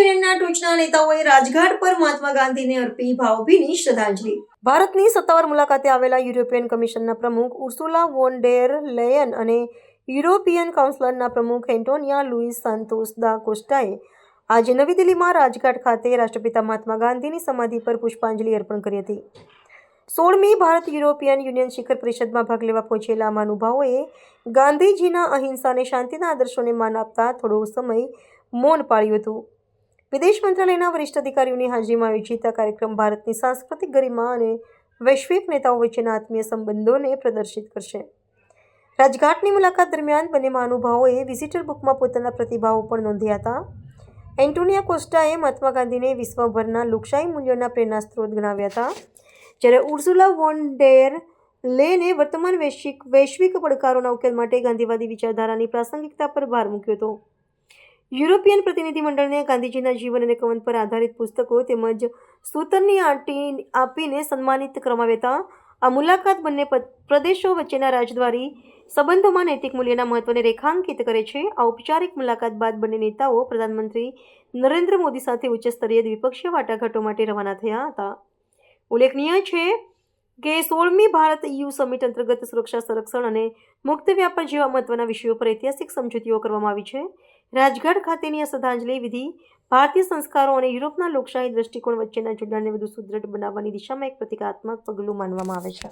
ભરૂચના નેતાઓએ રાજઘાટ પર મહાત્મા ગાંધીને અર્પી ભાવભીની શ્રદ્ધાંજલિ. ભારતની સત્તાવાર મુલાકાતે આવેલા યુરોપિયન કમિશનના પ્રમુખ ઉર્સુલા વોન ડેર લેયન અને યુરોપિયન કાઉન્સિલરના પ્રમુખ એન્ટોનિયા લુઈસ સાન્તોસ દા કોસ્ટાએ આજે નવી દિલ્હીમાં રાજઘાટ ખાતે રાષ્ટ્રપિતા મહાત્મા ગાંધીની સમાધિ પર પુષ્પાંજલિ અર્પણ કરી હતી. સોળમી ભારત યુરોપિયન યુનિયન શિખર પરિષદમાં ભાગ લેવા પહોંચેલા મહાનુભાવોએ ગાંધીજીના અહિંસા અને શાંતિના આદર્શોને માન આપતા થોડો સમય મૌન પાળ્યું હતું. વિદેશ મંત્રાલયના વરિષ્ઠ અધિકારીઓની હાજરીમાં આયોજિત આ કાર્યક્રમ ભારતની સાંસ્કૃતિક ગરિમા અને વૈશ્વિક નેતાઓ વચ્ચેના આત્મીય સંબંધોને પ્રદર્શિત કરશે. રાજઘાટની મુલાકાત દરમિયાન બંને મહાનુભાવોએ વિઝિટર બુકમાં પોતાના પ્રતિભાવો પણ નોંધ્યા હતા એન્ટોનિયા કોસ્ટાએ મહાત્મા ગાંધીને વિશ્વભરના લોકશાહી મૂલ્યોના પ્રેરણા સ્ત્રોત ગણાવ્યા હતા જ્યારે ઉર્સુલા વોન ડેર લેને વર્તમાન વૈશ્વિક વૈશ્વિક પડકારોના ઉકેલ માટે ગાંધીવાદી વિચારધારાની પ્રાસંગિકતા પર ભાર મૂક્યો હતો. યુરોપિયન પ્રતિનિધિમંડળને ગાંધીજીના જીવન અને કવન પર આધારિત પુસ્તકો તેમજ સૂતરની આંટી આપીને સન્માનિત કરવામાં આ મુલાકાત બંને પ્રદેશો વચ્ચેના રાજદ્વારી સંબંધોમાં નૈતિક મૂલ્યના મહત્વને રેખાંકિત કરે છે. આ ઔપચારિક મુલાકાત બાદ બંને નેતાઓ પ્રધાનમંત્રી નરેન્દ્ર મોદી સાથે ઉચ્ચ સ્તરીય દ્વિપક્ષીય વાટાઘાટો માટે રવાના થયા હતા. ઉલ્લેખનીય છે કે સોળમી ભારત યુ સમિટ અંતર્ગત સુરક્ષા, સંરક્ષણ અને મુક્ત વ્યાપાર જેવા મહત્વના વિષયો પર ઐતિહાસિક સમજૂતીઓ કરવામાં આવી છે. રાજઘાટ ખાતેની આ શ્રદ્ધાંજલિ વિધિ ભારતીય સંસ્કારો અને યુરોપના લોકશાહી દ્રષ્ટિકોણ વચ્ચેના જોડાણને વધુ સુદૃઢ બનાવવાની દિશામાં એક પ્રતિકાત્મક પગલું માનવામાં આવે છે.